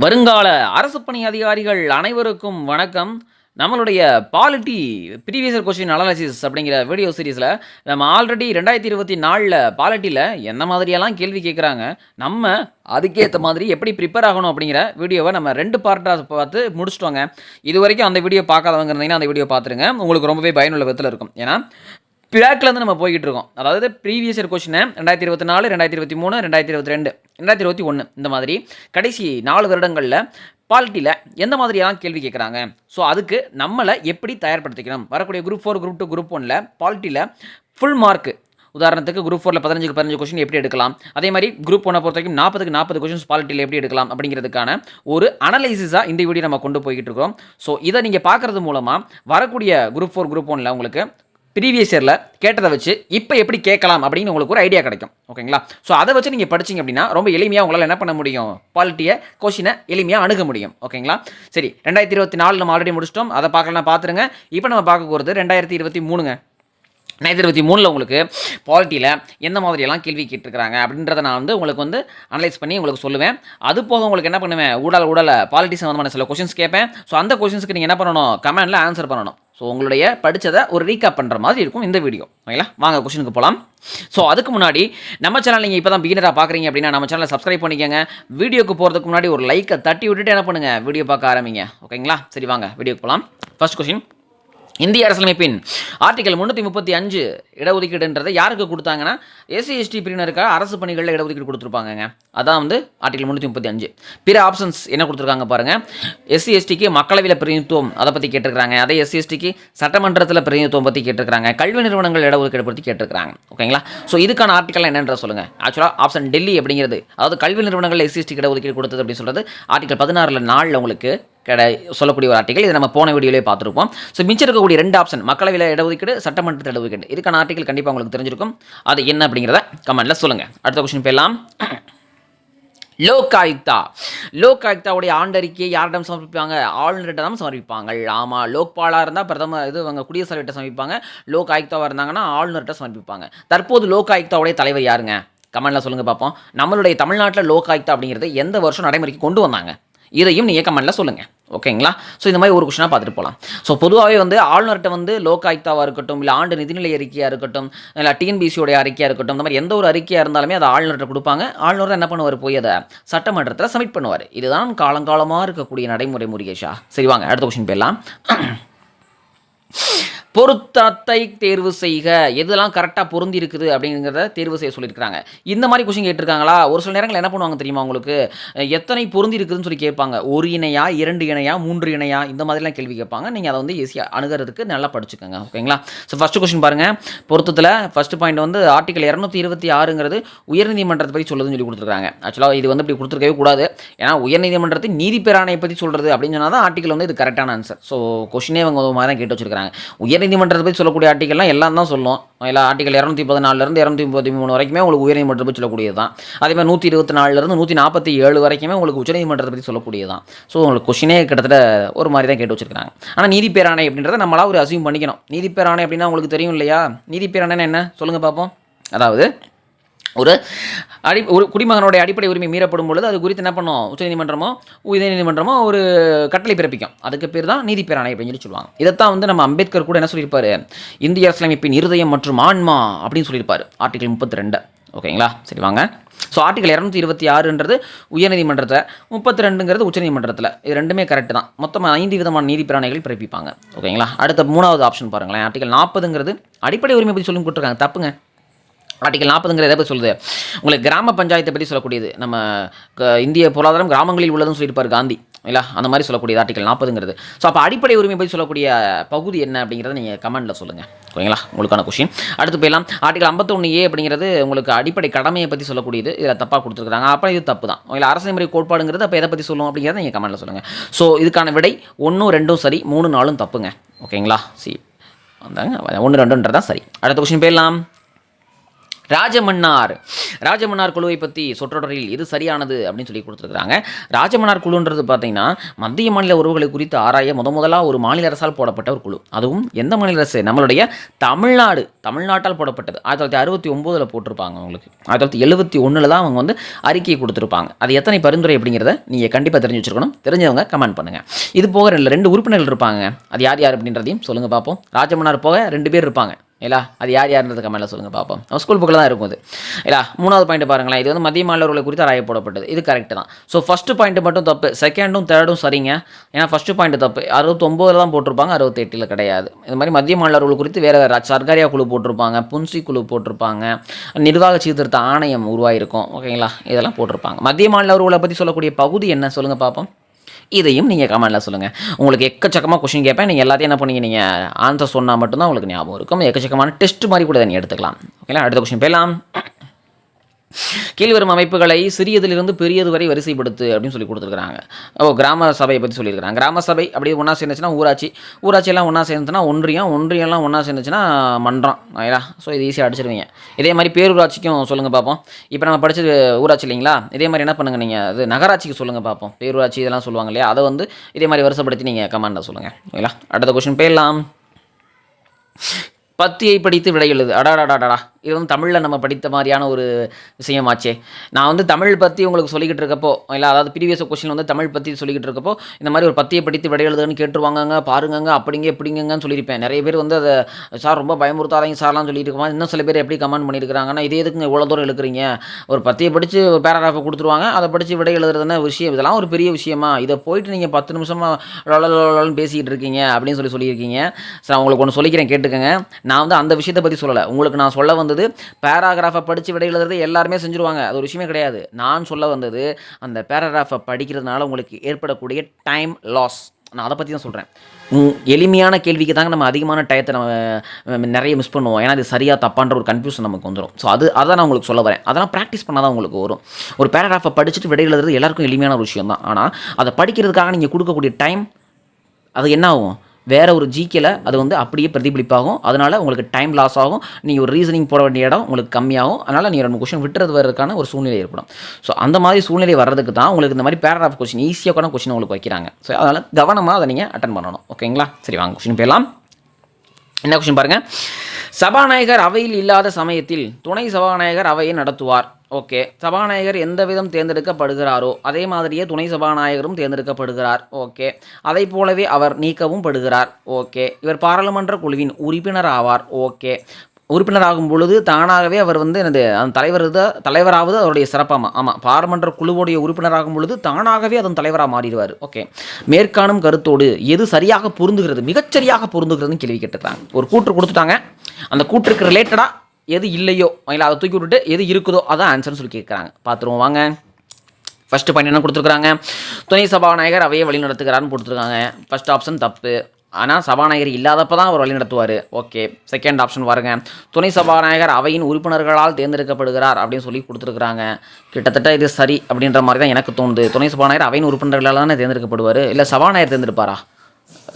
வருங்கால அரசு பணி அதிகாரிகள் அனைவருக்கும் வணக்கம். நம்மளுடைய polity previous year question analysis அப்படிங்கிற வீடியோ சீரிஸில் நம்ம ஆல்ரெடி ரெண்டாயிரத்தி இருபத்தி நாலில் பாலிட்டியில் எந்த மாதிரியெல்லாம் கேள்வி கேட்குறாங்க நம்ம அதுக்கேற்ற மாதிரி எப்படி ப்ரிப்பேர் ஆகணும் அப்படிங்கிற வீடியோவை நம்ம ரெண்டு பார்ட்டாக பார்த்து முடிச்சிட்டோங்க. இது வரைக்கும் அந்த வீடியோ பார்க்காதவங்க இருந்தீங்கன்னா அந்த வீடியோ பார்த்துருங்க. உங்களுக்கு ரொம்பவே பயனுள்ள விதத்தில் இருக்கும். ஏன்னா பிளாக்லேருந்து நம்ம போய்கிட்டு இருக்கோம். அதாவது ப்ரீவியஸ் இயர் கொஷினை ரெண்டாயிரத்தி இருபத்தி நாலு ரெண்டாயிரத்தி இருபத்தி மூணு ரெண்டாயிரத்தி இருபத்தி ரெண்டு ரெண்டாயிரத்தி இருபத்தி ஒன்று இந்த மாதிரி கடைசி நாலு வருடங்களில் பாலிட்டியில் எந்த மாதிரியெல்லாம் கேள்வி கேட்குறாங்க ஸோ அதுக்கு நம்மளை எப்படி தயார்படுத்திக்கணும்? வரக்கூடிய group four group two group ஒனில் பாலிட்டியில் ஃபுல் மார்க்கு உதாரணத்துக்கு குரூப் ஃபோரில் பதினஞ்சுக்கு பதினஞ்சு கொஸ்டின் எப்படி எடுக்கலாம்? அதே மாதிரி குரூப் ஒன்னை பொறுத்த வரைக்கும் நாற்பதுக்கு நாற்பது கொஸ்டின்ஸ் பாலிட்டியில் எப்படி எடுக்கலாம்? அப்படிங்கிறதுக்கான ஒரு அனலைசிஸாக இந்த வீடியோ நம்ம கொண்டு போய்கிட்டு இருக்கோம். ஸோ இதை நீங்கள் பார்க்குறது மூலமாக வரக்கூடிய குரூப் ஃபோர் குரூப் ஒனில் உங்களுக்கு ப்ரீவியஸ் இயரில் கேட்டதை வச்சு இப்போ எப்படி கேட்கலாம் அப்படின்னு உங்களுக்கு ஒரு ஐடியா கிடைக்கும். ஓகேங்களா ஸோ அதை வச்சு நீங்கள் படிச்சிங்க அப்படின்னா ரொம்ப எளிமையாக உங்களால் என்ன பண்ண முடியும்? பாலிட்டியை கொஷினை எளிமையாக அணுக முடியும். ஓகேங்களா சரி ரெண்டாயிரத்தி இருபத்தி நாலு நம்ம ஆல்ரெடி முடிச்சிட்டோம். அதை பார்க்கலாம் பார்த்துருங்க. இப்போ நம்ம பார்க்க போகிறது ரெண்டாயிரத்தி இருபத்தி மூணுங்க. ரெண்டாயிரத்தி இருபத்தி மூணில் உங்களுக்கு பாலிட்டியில் எந்த மாதிரியெல்லாம் கேள்வி கேட்டிருக்கிறாங்க அப்படின்றத நான் வந்து உங்களுக்கு வந்து அனலைஸ் பண்ணி உங்களுக்கு சொல்லுவேன். அது போக உங்களுக்கு என்ன பண்ணுவேன்? ஊடல் ஊடல பாலிட்டி சம்மந்தமான சில கொஷின்ஸ் கேட்பேன். ஸோ அந்த கொஷின்ஸ்க்கு நீங்கள் என்ன பண்ணணும்? கமெண்டில் ஆன்சர் பண்ணணும். ஸோ உங்களுடைய படித்ததை ஒரு ரீகாப் பண்ணுற மாதிரி இருக்கும் இந்த வீடியோ ஓகேங்களா வாங்க கொஷினுக்கு போகலாம் ஸோ அதுக்கு முன்னாடி நம்ம சேனல் நீங்கள் இப்போ தான் பிகினராக பார்க்குறீங்க அப்படின்னா நம்ம சேனலை சப்ஸ்கிரைப் பண்ணிக்கோங்க. வீடியோக்கு போகிறதுக்கு முன்னாடி ஒரு லைக்கை தட்டி விட்டுட்டு என்ன பண்ணுங்கள் வீடியோ பார்க்க ஆரம்பிங்க. ஓகேங்களா சரி வாங்க வீடியோக்கு போகலாம் ஃபர்ஸ்ட் கொஷின் இந்திய அரசியலமைப்பின் ஆர்டிகல் முந்நூற்றி முப்பத்தி அஞ்சு இடஒதுக்கீடுன்றதை யாருக்கு கொடுத்தாங்கன்னா எஸ்சி எஸ்டி பிரிவினருக்காக அரசு பணிகளில் இடஒதுக்கீடு கொடுத்துருப்பாங்கங்க. அதான் வந்து ஆர்டிகல் முந்நூற்றி முப்பத்தி அஞ்சு. பிற ஆப்ஷன்ஸ் என்ன கொடுத்துருக்காங்க பாருங்கள் எஸ்சி எஸ்டிக்கு மக்களவையில் பிரதிநிதித்துவம் அதை பற்றி கேட்டிருக்காங்க அதே எஸ்சி எஸ்டிக்கு சட்டமன்றத்தில் பிரதிநிதித்துவம் பற்றி கேட்டிருக்காங்க கல்வி நிறுவனங்கள் இடஒதுக்கீடு பற்றி கேட்டிருக்காங்க ஓகேங்களா? ஸோ இதுக்கான ஆர்டிகல் என்னன்ற சொல்லுங்கள் ஆக்சுவலாக ஆப்ஷன் டெல்லி அப்படிங்கிறது. அதாவது கல்வி நிறுவனங்கள் எஸ்சி எஸ்டிக்கு இடஒதுக்கீடு கொடுத்தது அப்படின்னு சொல்கிறது ஆர்டிகல் பதினாறில் நாளில் உங்களுக்கு கடை சொல்லக்கூடிய ஒரு ஆர்டிகல் இதை நம்ம போன வீடியோலேயே பார்த்துருப்போம். ஸோ மிச்சம் இருக்கக்கூடிய ரெண்டு ஆப்ஷன் மக்களவையில் இடஒதுக்கீடு சட்டமன்றத்தில் இடஒதுக்கீடு. இதுக்கான ஆர்டிகல் கண்டிப்பாக உங்களுக்கு தெரிஞ்சிருக்கும். அது என்ன அப்படிங்கிறத கமெண்ட்டில் சொல்லுங்கள் அடுத்த கொஸ்டின் போயிடலாம் லோக் ஆயுக்தா லோக் ஆயுக்தாவுடைய ஆண்டறிக்கையை யாரிடம் சமர்ப்பிப்பாங்க? ஆளுநர்கிட்ட தான் சமர்ப்பிப்பாங்க. ஆமாம் லோக்பாலாக இருந்தால் பிரதமர் இது அவங்க குடியரசுத் தலைவர்கிட்ட சமர்ப்பிப்பாங்க. லோக் ஆயுக்தாவாக இருந்தாங்கன்னா ஆளுநர்கிட்ட சமர்ப்பிப்பாங்க. தற்போது லோக் ஆயுக்தாவுடைய தலைவர் யாருங்க? கமெண்ட்டில் சொல்லுங்கள் பார்ப்போம். நம்மளுடைய தமிழ்நாட்டில் லோக் ஆயுக்தா அப்படிங்கிறது எந்த வருஷம் நடைமுறைக்கு கொண்டு வந்தாங்க? இதையும் நீங்கள் கமெண்ட்டில் சொல்லுங்கள் ஓகேங்களா? ஸோ இந்த மாதிரி ஒரு கொஷனாக பார்த்துட்டு போகலாம் ஸோ பொதுவாகவே வந்து ஆளுநர்கிட்ட வந்து லோக் ஆயுக்தாவாக இருக்கட்டும் இல்லை ஆண்டு நிதிநிலை அறிக்கையாக இருக்கட்டும் இல்லை டிஎன்பிசியோடைய அறிக்கையாக இருக்கட்டும் இந்த மாதிரி எந்த ஒரு அறிக்கையாக இருந்தாலுமே அதை ஆளுநர்கிட்ட கொடுப்பாங்க. ஆளுநர் என்ன பண்ணுவார்? போய் அதை சட்டமன்றத்தில் சப்மிட் பண்ணுவார். இதுதான் காலங்காலமாக இருக்கக்கூடிய நடைமுறை முருகேஷா. சரி வாங்க அடுத்த கொஷின் போயிடலாம். பொருத்தத்தை தேர்வு செய்க. எதெல்லாம் கரெக்டாக பொருந்தி இருக்குது அப்படிங்கிறத தேர்வு செய்ய சொல்லியிருக்காங்க இந்த மாதிரி கொஷின் கேட்டிருக்காங்களா? ஒரு சில நேரங்கள் என்ன பண்ணுவாங்க தெரியுமா உங்களுக்கு? எத்தனை பொருந்தி இருக்குதுன்னு சொல்லி கேட்பாங்க. ஒரு இணையா இரண்டு இணையா மூன்று இணையா? இந்த மாதிரிலாம் கேள்வி கேட்பாங்க. நீங்கள் அதை வந்து ஈஸியாக அணுகிறதுக்கு நல்லா படிச்சுக்கோங்க. ஓகேங்களா? ஸோ ஃபஸ்ட்டு கொஷின் பாருங்கள் பொருத்தத்தில் ஃபஸ்ட்டு பாயிண்ட் வந்து ஆர்டிகல் இரநூத்தி இருபத்தி ஆறுங்கிறது உயர்நீதிமன்றத்தை பற்றி சொல்லுதுன்னு சொல்லி கொடுத்துருக்காங்க. ஆக்சுவலாக இது வந்து இப்படி கொடுத்துருக்கவே கூடாது. ஏன்னா உயர்நீதிமன்றத்தை நீதி பேராணையை பற்றி சொல்கிறது அப்படின்னு சொன்னால் தான் ஆர்டிகல் வந்து இது கரெக்டான ஆன்சர் ஸோ கொஷினே அவங்க ஒரு மாதிரி தான் கேட்டு வச்சிருக்காங்க உயர்நீதிமன்றத்தை பற்றி சொல்லக்கூடிய ஆர்டிக்கல்லாம் எல்லாம் தான் சொல்லும். எல்லா ஆர்டிக்கல் இரநூத்தி பதினாலருந்து இரநூத்தி முப்பத்தி மூணு வரைக்குமே உங்களுக்கு உயர்நீதிமன்றத்தை பற்றி சொல்லக்கூடியது தான் அதே மாதிரி நூற்றி இருபத்தி நாலுலேருந்து நூற்றி நாற்பத்தி ஏழு வரைக்குமே உங்களுக்கு உச்சநீதிமன்றத்தை பற்றி சொல்லக்கூடியது தான் ஸோ உங்களுக்கு கொஷினே கிட்டத்தட்ட ஒரு மாதிரி தான் கேட்டு வச்சிருக்காங்க. ஆனால் நீதி பேராணை அப்படின்றத நம்மளா ஒரு அசியூம் பண்ணிக்கணும். நீதி பேராணை அப்படின்னா உங்களுக்கு தெரியும் இல்லையா? நீதி பேராணைன்னா என்ன? சொல்லுங்கள் பார்ப்போம் அதாவது ஒரு அடி ஒரு குடிமகனுடைய அடிப்படை உரிமை மீறப்படும் பொழுது அது குறித்து என்ன பண்ணும்? உச்சநீதிமன்றமோ உயர்நீதிமன்றமோ ஒரு கட்டளை பிறப்பிக்கும். அதுக்கு பேர் தான் நீதி பேராணை அப்படின்னு சொல்லி சொல்லுவாங்க. இதைத்தான் வந்து நம்ம அம்பேத்கர் கூட என்ன சொல்லியிருப்பாரு? இந்திய அரசியலமைப்பின் இருதயம் மற்றும் ஆன்மா அப்படின்னு சொல்லியிருப்பாரு ஆர்டிகல் முப்பத்தி ரெண்டு ஓகேங்களா? சரி வாங்க. ஸோ ஆர்டிகல் இரநூத்தி இருபத்தி ஆறுன்றது உயர்நீதிமன்றத்தில் முப்பத்தி ரெண்டுங்கிறது உச்சநீதிமன்றத்தில். இது ரெண்டுமே கரெக்ட் தான். மொத்தமாக ஐந்து விதமான நீதி பிராணைகள் பிறப்பிப்பாங்க. ஓகேங்களா? அடுத்த மூணாவது ஆப்ஷன் பாருங்களேன். ஆர்டிகல் நாற்பதுங்கிறது அடிப்படை உரிமை பற்றி சொல்லி கொடுத்துருக்காங்க. தப்புங்க. ஆர்டிகல் நாற்பதுங்கிற எதை பற்றி சொல்லுது? உங்களுக்கு கிராம பஞ்சாயத்தை பற்றி சொல்லக்கூடியது. நம்ம க- இந்திய பொருளாதாரம் கிராமங்களில் உள்ளதுன்னு சொல்லியிருப்பார் காந்தி. இல்லை அந்த மாதிரி சொல்லக்கூடியது ஆர்டிகல் நாற்பதுங்கிறது. ஸோ அப்போ அடிப்படை உரிமை பற்றி சொல்லக்கூடிய பகுதி என்ன அப்படிங்கிறத நீங்கள் கமெண்ட்டில் சொல்லுங்கள் ஓகேங்களா உங்களுக்கான கொஷின் அடுத்து போயிடலாம். ஆர்டிகல் ஐம்பத்தொன்று ஏ அப்படிங்கிறது உங்களுக்கு அடிப்படை கடமையை பற்றி சொல்லக்கூடியது. இதில் தப்பாக கொடுத்துருக்காங்க அப்போ இது தப்பு தான். உங்களை அரசு முறை கோட்பாடுங்கிறது அப்போ எதை பற்றி சொல்லும் அப்படிங்கிறத நீங்கள் கமெண்ட்டில் சொல்லுங்கள் ஸோ இதுக்கான விடை ஒன்றும் ரெண்டும் சரி மூணு நாலும் தப்புங்க. ஓகேங்களா? சி வந்தாங்க. ஒன்று ரெண்டுன்றதான் சரி. அடுத்த கொஷின் போயிடலாம். ராஜமன்னார். ராஜமன்னார் குழுவை பற்றி சொற்றொடரில் இது சரியானது அப்படின்னு சொல்லி கொடுத்துருக்காங்க ராஜமன்னார் குழுன்றது பார்த்தீங்கன்னா மத்திய மாநில உறவுகளை குறித்து ஆராய முத முதலாக ஒரு மாநில அரசால் போடப்பட்ட ஒரு குழு. அதுவும் எந்த மாநில அரசு? நம்மளுடைய தமிழ்நாடு தமிழ்நாட்டால் போடப்பட்டது. ஆயிரத்தி தொள்ளாயிரத்தி அறுபத்தி ஒம்போதில் போட்டிருப்பாங்க அவங்களுக்கு. ஆயிரத்தி தொள்ளாயிரத்தி எழுபத்தி ஒன்றில் தான் அவங்க வந்து அறிக்கையை கொடுத்துருப்பாங்க. அது எத்தனை பரிந்துரை அப்படிங்கிறத நீங்கள் கண்டிப்பாக தெரிஞ்சு வச்சிருக்கணும். தெரிஞ்சவங்க கமெண்ட் பண்ணுங்கள் இது போக ரெண்டு உறுப்பினர்கள் இருப்பாங்க. அது யார் யார் அப்படின்றதையும் சொல்லுங்கள் பார்ப்போம். ராஜமன்னார் போக ரெண்டு பேர் இருப்பாங்க. இல்லா அது யார் யாருன்றது கமெண்ட்டில் சொல்லுங்கள் பார்ப்போம். நம்ம ஸ்கூல் புக்கில் தான் இருக்கும் அது இல்லா மூணாவது பாயிண்ட் பாருங்களேன். இது வந்து மதிய மாணவர்களை குறித்து ஆராய போடப்பட்டது. இது கரெக்ட் தான். ஸோ ஃபஸ்ட்டு பாயிண்ட் மட்டும் தப்பு. செகண்டும் தேர்டும் சரிங்க. ஏன்னா ஃபஸ்ட்டு பாயிண்ட் தப்பு. அறுபத்தொம்போதில் தான் போட்டிருப்பாங்க. அறுபத்தெட்டில் கிடையாது. இது மாதிரி மதிய மாணவர்கள் குறித்து வேறு வேறு சர்க்காரியா குழு போட்டிருப்பாங்க. புன்சி குழு போட்டிருப்பாங்க. நிர்வாக சீர்திருத்த ஆணையம் உருவாயிருக்கும். ஓகேங்களா இதெல்லாம் போட்டிருப்பாங்க. மத்திய மாநிலவர்களை பற்றி சொல்லக்கூடிய பகுதி என்ன? சொல்லுங்கள் பார்ப்போம். இதையும் நீங்கள் கமெண்ட்டில் சொல்லுங்கள் உங்களுக்கு எக்கச்சக்கமாக கொஷின் கேட்பேன். நீங்கள் எல்லாத்தையும் என்ன பண்ணீங்க? நீங்கள் ஆன்சர் சொன்னால் மட்டும்தான் உங்களுக்கு ஞாபகம் இருக்கும். எக்கச்சக்கமான டெஸ்ட் மாதிரி கூட நீங்கள் எடுத்துக்கலாம். ஓகேங்களா அடுத்த கொஷின் போயிடலாம் கீழ்வரும் அமைப்புகளை சிறியதிலிருந்து பெரியது வரை வரிசைப்படுத்து அப்படின்னு சொல்லி கொடுத்துருக்காங்க ஓ கிராம சபையை பற்றி சொல்லியிருக்கிறாங்க. கிராம சபை அப்படியே ஒன்றா சேர்ந்துச்சுன்னா ஊராட்சி ஊராட்சியெல்லாம் ஒன்றா சேர்ந்துச்சுன்னா ஒன்றியம் ஒன்றியம்லாம் ஒன்றா சேர்ந்துச்சுன்னா மன்றம். ஓகேங்களா ஸோ இது ஈஸியாக அடிச்சிருவீங்க. இதே மாதிரி பேரூராட்சிக்கும் சொல்லுங்கள் பார்ப்போம் இப்போ நம்ம படிச்சது ஊராட்சி இல்லைங்களா? இதே மாதிரி என்ன பண்ணுங்கள் நீங்கள் அது நகராட்சிக்கு சொல்லுங்கள் பார்ப்போம் பேரூராட்சி இதெல்லாம் சொல்லுவாங்க இல்லையா? அதை வந்து இதே மாதிரி வருஷப்படுத்தி நீங்கள் கமெண்டில் சொல்லுங்கள் ஓகேங்களா அடுத்த கொஷின் போயிடலாம் பத்தியை படித்து விடையுள்ளது அடாடாடாடா இது வந்து தமிழில் நம்ம படித்த மாதிரியான ஒரு விஷயமாச்சே. நான் வந்து தமிழ் பற்றி உங்களுக்கு சொல்லிக்கிட்டு இருக்கப்போ இல்லை அதாவது ப்ரீவியஸ் கொஸ்டின் வந்து தமிழ் பற்றி சொல்லிக்கிட்டு இருக்கப்போ இந்த மாதிரி ஒரு பத்தியை படித்து விடை எழுதுன்னு கேட்டுருவாங்கங்க பாருங்கங்க அப்படிங்க எப்படிங்கன்னு சொல்லியிருப்பேன். நிறைய பேர் வந்து அதை சார் ரொம்ப பயமுறுத்தாதீங்க சார்லாம் சொல்லிட்டு இன்னும் சில பேர் எப்படி கமெண்ட் பண்ணியிருக்காங்கன்னா இதே எதுக்குங்க இவ்வளோ தூரம் எழுக்கிறீங்க ஒரு பத்தியை படித்து ஒரு பேராகிராஃபை கொடுத்துருவாங்க அதை படித்து விடை எழுதுறதுன விஷயம். இதெல்லாம் ஒரு பெரிய விஷயமா? இதை போயிட்டு நீங்கள் பத்து நிமிஷமாக லொலன்னு பேசிக்கிட்டு இருக்கீங்க அப்படின்னு சொல்லி சொல்லியிருக்கீங்க. சார் உங்களுக்கு ஒன்று சொல்லிக்கிறேன் கேட்டுக்கங்க. நான் வந்து அந்த விஷயத்தை பற்றி சொல்லலை. உங்களுக்கு நான் சொல்ல வந்தது பேராகிராஃபை படித்து விடை எழுதுறது எல்லாருமே செஞ்சுருவாங்க. அது ஒரு விஷயமே கிடையாது. நான் சொல்ல வந்தது அந்த பேராகிராஃபை படிக்கிறதுனால உங்களுக்கு ஏற்படக்கூடிய டைம் லாஸ் நான் அதை பற்றி தான் சொல்கிறேன் எளிமையான கேள்விக்கு தாங்க நம்ம அதிகமான டயத்தை நம்ம நிறைய மிஸ் பண்ணுவோம். ஏன்னா அது சரியாக தப்பான்ற ஒரு கன்ஃபியூஷன் நமக்கு வந்துடும் ஸோ அது அதை நான் உங்களுக்கு சொல்ல வரேன். அதெல்லாம் ப்ராக்டிஸ் பண்ணால் தான் உங்களுக்கு வரும். ஒரு பேராகிராஃபை படிச்சுட்டு விடை எழுதுறது எல்லாருக்கும் எளிமையான ஒரு விஷயம் தான் ஆனால் அதை படிக்கிறதுக்காக நீங்கள் கொடுக்கக்கூடிய டைம் அது என்ன ஆகும்? வேறு ஒரு ஜிகேல அது வந்து அப்படியே பிரதிபலிப்பாகும். அதனால் உங்களுக்கு டைம் லாஸ் ஆகும். நீங்கள் ஒரு ரீசனிங் போட வேண்டிய இடம் உங்களுக்கு கம்மியாகும். அதனால் நீங்கள் ரெண்டு கொஷின் விட்டுறது வரதுக்கான ஒரு சூழ்நிலை ஏற்படும். ஸோ அந்த மாதிரி சூழ்நிலை வர்றதுக்கு தான் உங்களுக்கு இந்த மாதிரி பேராகிராஃப் கொஷின் ஈஸியாக கூட கொஷின் உங்களுக்கு வைக்கிறாங்க. ஸோ அதனால் கவனமாக அதை நீங்கள் அட்டன் பண்ணணும். ஓகேங்களா சரி வாங்க கொஷின் போயிடலாம். என்ன கொஷின் பாருங்கள் சபாநாயகர் அவையில் இல்லாத சமயத்தில் துணை சபாநாயகர் அவையை நடத்துவார். ஓகே. சபாநாயகர் எந்த விதம் தேர்ந்தெடுக்கப்படுகிறாரோ அதே மாதிரியே துணை சபாநாயகரும் தேர்ந்தெடுக்கப்படுகிறார். ஓகே. அதை போலவே அவர் நீக்கவும் படுகிறார். ஓகே. இவர் பாராளுமன்ற குழுவின் உறுப்பினர் ஆவார். ஓகே. உறுப்பினராகும் பொழுது தானாகவே அவர் வந்து எனது அந்த தலைவர் தான் தலைவராவது அவருடைய சிறப்பாமா ஆமாம் பாராளுமன்ற குழுவுடைய உறுப்பினராகும் பொழுது தானாகவே அதன் தலைவராக மாறிடுவார். ஓகே. மேற்காணும் கருத்தோடு எது சரியாக பொருந்துகிறது மிகச்சரியாக பொருந்துகிறதுன்னு கேள்வி கேட்டுருக்காங்க. ஒரு கூற்று கொடுத்துட்டாங்க. அந்த கூற்றுக்கு ரிலேட்டடாக எது இல்லையோ இல்லை அதை தூக்கி விட்டுட்டு எது இருக்குதோ அதான் ஆன்சர்னு சொல்லி கேட்குறாங்க பார்த்துருவோம் வாங்க. ஃபஸ்ட்டு பாயிண்ட் என்ன கொடுத்துருக்குறாங்க? துணை சபாநாயகர் அவையை வழி நடத்துகிறாருன்னு கொடுத்துருக்காங்க ஃபஸ்ட் ஆப்ஷன் தப்பு. ஆனால் சபாநாயகர் இல்லாதப்போ தான் அவர் வழி நடத்துவார். ஓகே செகண்ட் ஆப்ஷன் பாருங்க. துணை சபாநாயகர் அவையின் உறுப்பினர்களால் தேர்ந்தெடுக்கப்படுகிறார் அப்படின்னு சொல்லி கொடுத்துருக்குறாங்க. கிட்டத்தட்ட இது சரி அப்படின்ற மாதிரி தான் எனக்கு தோணுது. துணை சபாநாயகர் அவையின் உறுப்பினர்களால் தானே தேர்ந்தெடுக்கப்படுவார்? இல்லை சபாநாயகர் தேர்ந்தெடுப்பாரா?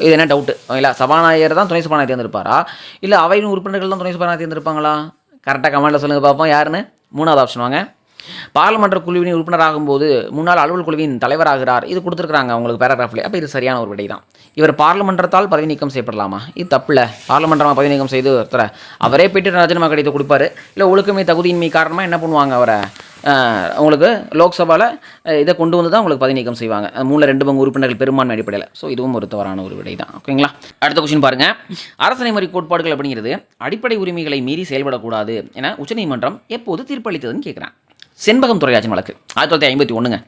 இது என்ன டவுட்டு இல்லை சபாநாயகர் தான் துணை சபாநாயகர் தேர்ந்தெடுப்பாரா? இல்லை அவையின் உறுப்பினர்கள் தான் துணை சபாநாயகர் தேர்ந்தெடுப்பாங்களா? கரெக்டாக கமெண்ட்டில் சொல்லுங்கள் பார்ப்போம். யாருன்னு? மூணாவது ஆப்ஷன் வாங்க. பாராளுமன்ற குழுவின் உறுப்பினராகும் போது முன்னாள் அலுவல் குழுவின் தலைவராகிறார். இது கொடுத்துருக்காங்க அவங்களுக்கு பேராகிராஃபில் அப்போ இது சரியான ஒரு விடை தான் இவர் பாராளுமன்றத்தால் பதவி நீக்கம் செய்யப்படலாமா? இது தப்பில்ல பாராளுமன்றமாக பதவி நீக்கம் செய்து ஒருத்தரை அவரே போயிட்டு ராஜினாமா கடிதம் கொடுப்பாரு. இல்லை ஒழுக்கமே தகுதியின்மை காரணமாக என்ன பண்ணுவாங்க அவரை? உங்களுக்கு லோக்சபாவில் இதை கொண்டு வந்து தான் உங்களுக்கு பதவி நீக்கம் செய்வாங்க. அது மூணில் ரெண்டு பங்கு உறுப்பினர்கள் பெரும்பான்மை அடிப்படையில். ஸோ இதுவும் ஒரு தவறான ஒரு விடை தான் ஓகேங்களா அடுத்த கொஸ்டின் பாருங்க. அரசனை முறை கோட்பாடுகள் அப்படிங்கிறது அடிப்படை உரிமைகளை மீறி செயல்படக்கூடாது என உச்சநீதிமன்றம் எப்போது தீர்ப்பளித்ததுன்னு கேட்குறேன் செண்பகம் துறைராஜன் வழக்கு. ஆயிரத்தி தொள்ளாயிரத்தி ஐம்பத்தி ஒன்றுங்க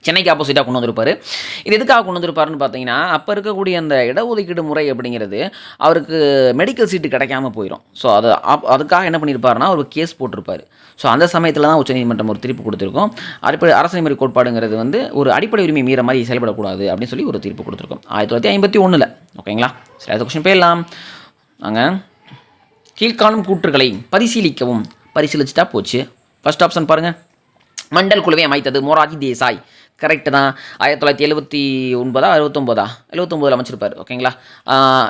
சென்னைக்கு ஆப்போசிட்டாக கொண்டு வந்திருப்பாரு. இது எதுக்காக கொண்டு வந்திருப்பாருன்னு பார்த்தீங்கன்னா அப்போ இருக்கக்கூடிய அந்த இடஒதுக்கீடு முறை அப்படிங்கிறது அவருக்கு மெடிக்கல் சீட்டு கிடைக்காம போயிடும் ஸோ அது அப்- அதுக்காக என்ன பண்ணியிருப்பாருன்னா ஒரு கேஸ் போட்டிருப்பார். ஸோ அந்த சமயத்தில் தான் உச்சநீதிமன்றம் ஒரு தீர்ப்பு கொடுத்துருக்கோம். அடிப்படை அரசு கோட்பாடுங்கிறது வந்து ஒரு அடிப்படை உரிமை மீற மாதிரி செயல்படக்கூடாது அப்படின்னு சொல்லி ஒரு தீர்ப்பு கொடுத்துருக்கோம். ஆயிரத்தி தொள்ளாயிரத்தி ஐம்பத்தி ஒன்றில் ஓகேங்களா சரி அடுத்த கொஸ்டின் போயிடலாம். நாங்கள் கீழ்காணும் கூற்றுகளை பரிசீலிக்கவும் பரிசீலிச்சிட்டா போச்சு. ஃபஸ்ட் ஆப்ஷன் பாருங்கள் மண்டல் குழுவை அமைத்தது மொராஜி தேசாய். கரெக்டு தான். ஆயிரத்தி தொள்ளாயிரத்தி எழுபத்தி ஒன்பதா அறுபத்தொம்போதா எழுபத்தொம்போதில் அமைச்சிருப்பார் ஓகேங்களா?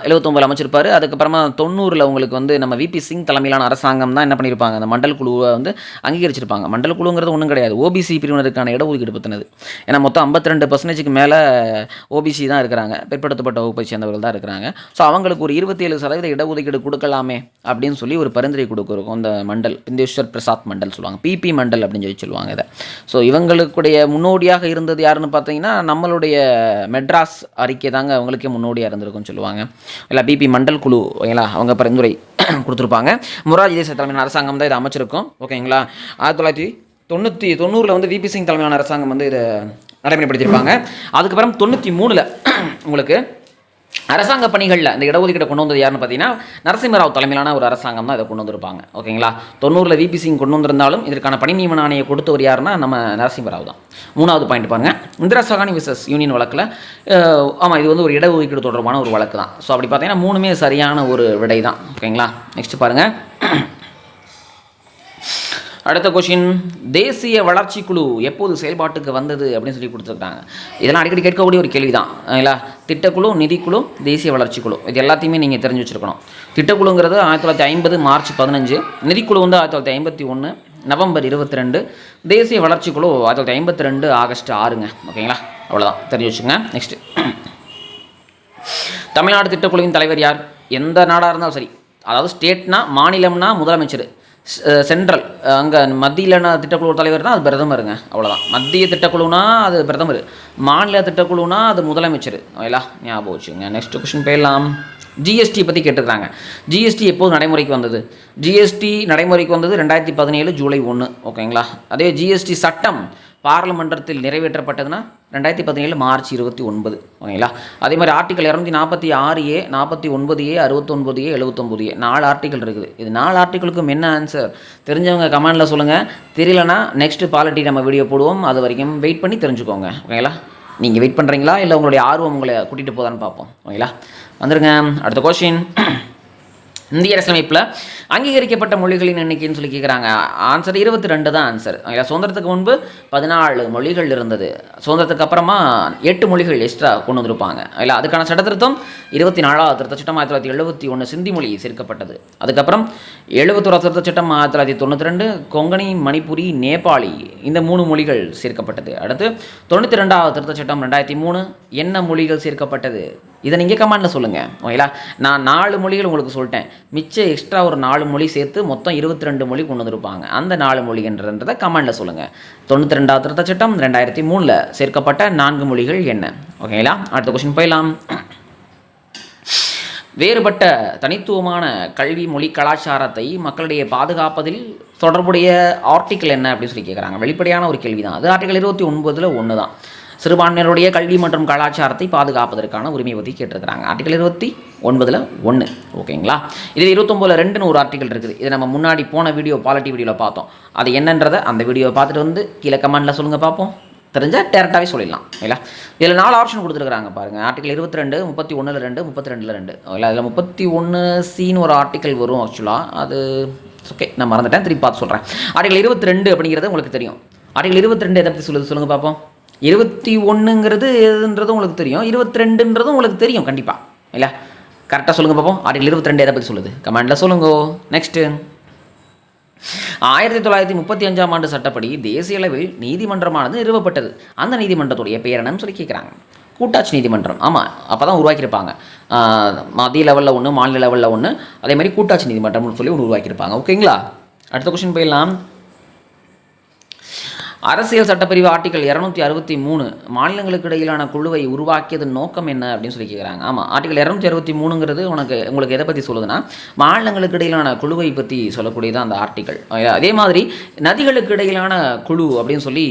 எழுபத்தொம்போதில் அமைச்சிருப்பார். அதுக்கப்புறமா தொண்ணூறில் உங்களுக்கு வந்து நம்ம விபி சிங் தலைமையிலான அரசாங்கம் தான் என்ன பண்ணியிருப்பாங்க? அந்த மண்டல் குழுவை வந்து அங்கீகரிச்சிருப்பாங்க. மண்டல் குழுங்கிறது ஒன்றும் கிடையாது. ஓபிசி பிரிவினருக்கான இடஒதுக்கீடு பற்றினது ஏன்னா மொத்தம் ஐம்பத்தி ரெண்டு பர்சன்டேஜுக்கு மேலே ஓபிசி தான் இருக்கிறாங்க. பிற்படுத்தப்பட்ட வகுப்பை சேர்ந்தவர்கள் தான் இருக்கிறாங்க. ஸோ அவங்களுக்கு ஒரு இருபத்தி ஏழு சதவீத இடஒதுக்கீடு கொடுக்கலாமே அப்படின்னு சொல்லி ஒரு பரிந்துரை கொடுக்குறோம் அந்த மண்டல் பிந்தேஸ்வர் பிரசாத் மண்டல் சொல்லுவாங்க. பிபி மண்டல் அப்படின்னு சொல்லி சொல்லுவாங்க இதை. ஸோ இவங்களுக்குடைய முன்னோடியாக இருந்தது யாருன்னு பார்த்தீங்கன்னா நம்மளுடைய மெட்ராஸ் அறிக்கை தாங்க அவங்களுக்கே முன்னோடியாக இருந்திருக்கும்னு சொல்லுவாங்க. இல்லை பிபி மண்டல் குழு ஓகேங்களா? அவங்க பரிந்துரை கொடுத்துருப்பாங்க. முராஜி தேச தலைமையான அரசாங்கம் தான் இதை அமைச்சிருக்கும். ஓகேங்களா? ஆயிரத்தி தொள்ளாயிரத்தி தொண்ணூற்றி தொண்ணூறில் வந்து விபி சிங் தலைமையிலான அரசாங்கம் வந்து இதை நடைமுறைப்படுத்தியிருப்பாங்க. அதுக்கப்புறம் தொண்ணூற்றி மூணில் உங்களுக்கு அரசாங்க பணிகளில் இந்த இடஒதுக்கீடை கொண்டு வந்தது யாருன்னு பார்த்தீங்கன்னா நரசிம்மராவ் தலைமையிலான ஒரு அரசாங்கம் தான் இதை கொண்டு வந்திருப்பாங்க. ஓகேங்களா? தொண்ணூறில் விபி சிங் கொண்டு வந்திருந்தாலும் இதற்கான பணி நியமன ஆணையை கொடுத்தவர் யாருன்னா நம்ம நரசிம்மராவ் தான். மூணாவது பாயிண்ட் பாருங்கள் இந்திரா சகானி விசஸ் யூனியன் வழக்கில் ஆமாம் இது வந்து ஒரு இடஒதுக்கீடு தொடர்பான ஒரு வழக்கு தான். ஸோ அப்படி பார்த்தீங்கன்னா மூணுமே சரியான ஒரு விடை தான் ஓகேங்களா? நெக்ஸ்ட் பாருங்கள் அடுத்த கொஷின் தேசிய வளர்ச்சி குழு எப்போது செயல்பாட்டுக்கு வந்தது அப்படின்னு சொல்லி கொடுத்துருக்காங்க. இதெல்லாம் அடிக்கடி கேட்கக்கூடிய ஒரு கேள்வி தான் இல்லை திட்டக்குழு நிதிக்குழு தேசிய வளர்ச்சி குழு. இது எல்லாத்தையுமே நீங்கள் தெரிஞ்சு வச்சுருக்கணும். திட்டக்குழுங்கிறது ஆயிரத்தி தொள்ளாயிரத்தி ஐம்பது மார்ச் பதினஞ்சு. நிதிக்குழு வந்து ஆயிரத்தி தொள்ளாயிரத்தி ஐம்பத்தி ஒன்று நவம்பர் இருபத்தி ரெண்டு. தேசிய வளர்ச்சி குழு ஆயிரத்தி தொள்ளாயிரத்தி ஐம்பத்தி ரெண்டு ஆகஸ்ட் ஆறுங்க. ஓகேங்களா? அவ்வளோதான் தெரிஞ்சு வச்சுங்க நெக்ஸ்ட்டு தமிழ்நாடு திட்டக்குழுவின் தலைவர் யார்? எந்த நாடாக இருந்தாலும் சரி. அதாவது ஸ்டேட்னா மாநிலம்னா முதலமைச்சர். சென்ட்ரல் அங்கே மத்தியிலனா திட்டக்குழு தலைவர் தான் அது பிரதமருங்க. அவ்வளோதான் மத்திய திட்டக்குழுனா அது பிரதமர். மாநில திட்டக்குழுனா அது முதலமைச்சர். ஓகேலா ஞாபகம் வச்சுங்க நெக்ஸ்ட் கொஷின் போயிடலாம் ஜிஎஸ்டி பற்றி கேட்டிருக்காங்க ஜிஎஸ்டி எப்போது நடைமுறைக்கு வந்தது? ஜிஎஸ்டி நடைமுறைக்கு வந்தது ரெண்டாயிரத்தி பதினேழு ஜூலை ஒன்று ஓகேங்களா? அதே ஜிஎஸ்டி சட்டம் பாராளுமன்றத்தில் நிறைவேற்றப்பட்டதுன்னா ரெண்டாயிரத்தி பதினேழு மார்ச் இருபத்தி ஒன்பது ஓகேங்களா? அதே மாதிரி ஆர்டிக்கல் இரநூத்தி நாற்பத்தி ஆறு ஏ நாற்பத்தி ஒன்பது ஏ அறுபத்தொன்பது ஏ எழுபத்தொன்பது ஏ. நாலு ஆர்டிக்கல் இருக்குது. இது நாலு ஆர்டிக்கலுக்கும் என்ன ஆன்சர் தெரிஞ்சவங்க கமெண்டில் சொல்லுங்கள் தெரியலனா நெக்ஸ்ட் பாலிட்டி நம்ம வீடியோ போடுவோம். அது வரைக்கும் வெயிட் பண்ணி தெரிஞ்சுக்கோங்க. ஓகேங்களா? நீங்கள் வெயிட் பண்ணுறீங்களா இல்லை உங்களுடைய ஆர்வம் உங்களை கூட்டிகிட்டு போதான்னு பார்ப்போம். ஓகேங்களா? வந்துருங்க. அடுத்த கொஷின் இந்திய அரசியலமைப்பில் அங்கீகரிக்கப்பட்ட மொழிகளின் எண்ணிக்கைன்னு சொல்லி கேட்குறாங்க ஆன்சர் இருபத்தி ரெண்டு தான் ஆன்சர் சுதந்திரத்துக்கு முன்பு பதினாலு மொழிகள் இருந்தது. சுதந்திரத்துக்கு அப்புறமா எட்டு மொழிகள் எக்ஸ்ட்ரா கொண்டு வந்திருப்பாங்க. இல்லை அதுக்கான சட்டத்திருத்தம் இருபத்தி நாலாவது திருத்த சட்டம் ஆயிரத்தி தொள்ளாயிரத்தி எழுபத்தி ஒன்று சிந்தி மொழி சேர்க்கப்பட்டது. அதுக்கப்புறம் எழுபத்தோரா திருத்த சட்டம் ஆயிரத்தி தொள்ளாயிரத்தி தொண்ணூற்றி ரெண்டு கொங்கணி மணிப்புரி நேபாளி இந்த மூணு மொழிகள் சேர்க்கப்பட்டது. அடுத்து தொண்ணூற்றி ரெண்டாவது திருத்த சட்டம் ரெண்டாயிரத்தி மூணு என்ன மொழிகள் சேர்க்கப்பட்டது? இதை நீங்கள் கமெண்டில் சொல்லுங்கள் ஓகேங்களா? நான் நாலு மொழிகள் உங்களுக்கு சொல்லிட்டேன். மிச்சம் எக்ஸ்ட்ரா ஒரு நாலு மொழி சேர்த்து மொத்தம் இருபத்தி ரெண்டு மொழி கொண்டு வந்திருப்பாங்க. அந்த நாலு மொழின்றதை கமெண்டில் சொல்லுங்கள் தொண்ணூற்றி ரெண்டாவது திருத்த சட்டம் ரெண்டாயிரத்தி மூணில் சேர்க்கப்பட்ட நான்கு மொழிகள் என்ன? ஓகேங்களா? அடுத்த கொஸ்டின் போயிடலாம். வேறுபட்ட தனித்துவமான கல்வி மொழி கலாச்சாரத்தை மக்களிடையே பாதுகாப்பதில் தொடர்புடைய ஆர்டிக்கல் என்ன அப்படின்னு சொல்லி கேட்குறாங்க வெளிப்படையான ஒரு கேள்வி தான் அது ஆர்டிக்கல் இருபத்தி ஒன்பதில் ஒன்று தான் சிறுபான்மையினருடைய கல்வி மற்றும் கலாச்சாரத்தை பாதுகாப்பதற்கான உரிமை பற்றி கேட்டிருக்கிறாங்க. ஆர்டிக்கல் இருபத்தி ஒன்பதில் ஒன்று ஓகேங்களா? இதில் இருபத்தொம்போதில் ரெண்டுன்னு ஒரு ஆர்டிகல் இருக்குது. இது நம்ம முன்னாடி போன வீடியோ பாலிட்டி வீடியோவில் பார்த்தோம். அது என்னன்றதை அந்த வீடியோவை பார்த்துட்டு வந்து கீழே கமெண்டில் சொல்லுங்கள் பார்ப்போம். தெரிஞ்சால் டேரெக்டாகவே சொல்லிடலாம். இல்லையா? இதில் நாலு ஆப்ஷன் கொடுத்துருக்காங்க பாருங்கள் ஆர்டிகல் இருபத்தி ரெண்டு முப்பத்தி ஒன்றில் ரெண்டு முப்பத்தி ரெண்டில் ரெண்டு. இல்லை அதில் முப்பத்தி ஒன்று சீன் ஒரு ஆர்டிக்கல் வரும் ஆக்சுவலாக அது ஓகே நான் மறந்துட்டேன். திருப்பி பார்த்து சொல்கிறேன் ஆர்டிகல் இருபத்தி ரெண்டு அப்படிங்கிறது உங்களுக்கு தெரியும். ஆர்டிகல் இருபத்தி ரெண்டு எதை பற்றி சொல்லுது? சொல்லுங்கள் பார்ப்போம். இருபத்தி ஒன்றுங்கிறது எதுன்றதும் உங்களுக்கு தெரியும். இருபத்தி ரெண்டுன்றதும் உங்களுக்கு தெரியும் கண்டிப்பாக இல்லை? கரெக்டாக சொல்லுங்கள் பார்ப்போம் ஆர்டிகல் இருபத்தி ரெண்டு எதை பற்றி சொல்லுது? கமெண்டில் சொல்லுங்க. நெக்ஸ்ட்டு ஆயிரத்தி தொள்ளாயிரத்தி முப்பத்தி அஞ்சாம் ஆண்டு சட்டப்படி தேசிய அளவில் நீதிமன்றமானது நிறுவப்பட்டது. அந்த நீதிமன்றத்துடைய பெயர் என்னன்னு சொல்லி கேட்குறாங்க கூட்டாட்சி நீதிமன்றம். ஆமாம் அப்போ தான் உருவாக்கியிருப்பாங்க மத்திய லெவலில் ஒன்று மாநில லெவலில் ஒன்று அதே மாதிரி கூட்டாட்சி நீதிமன்றம்னு சொல்லி ஒன்று உருவாக்கியிருப்பாங்க. ஓகேங்களா அடுத்த கொஸ்டின் போயிடலாம். அரசியல் சட்டப்பிரிவு ஆர்டிகல் இரநூத்தி அறுபத்தி மூணு மாநிலங்களுக்கு இடையிலான குழுவை உருவாக்கியதன் நோக்கம் என்ன அப்படின்னு சொல்லி கேட்குறாங்க ஆமாம் ஆர்டிகல் இரநூத்தி அறுபத்தி மூணுங்கிறது உனக்கு உங்களுக்கு எதை பற்றி சொல்லுதுன்னா மாநிலங்களுக்கு இடையிலான குழுவை பற்றி சொல்லக்கூடியது அந்த ஆர்டிகல். அதே மாதிரி நதிகளுக்கு இடையிலான குழு அப்படின்னு சொல்லி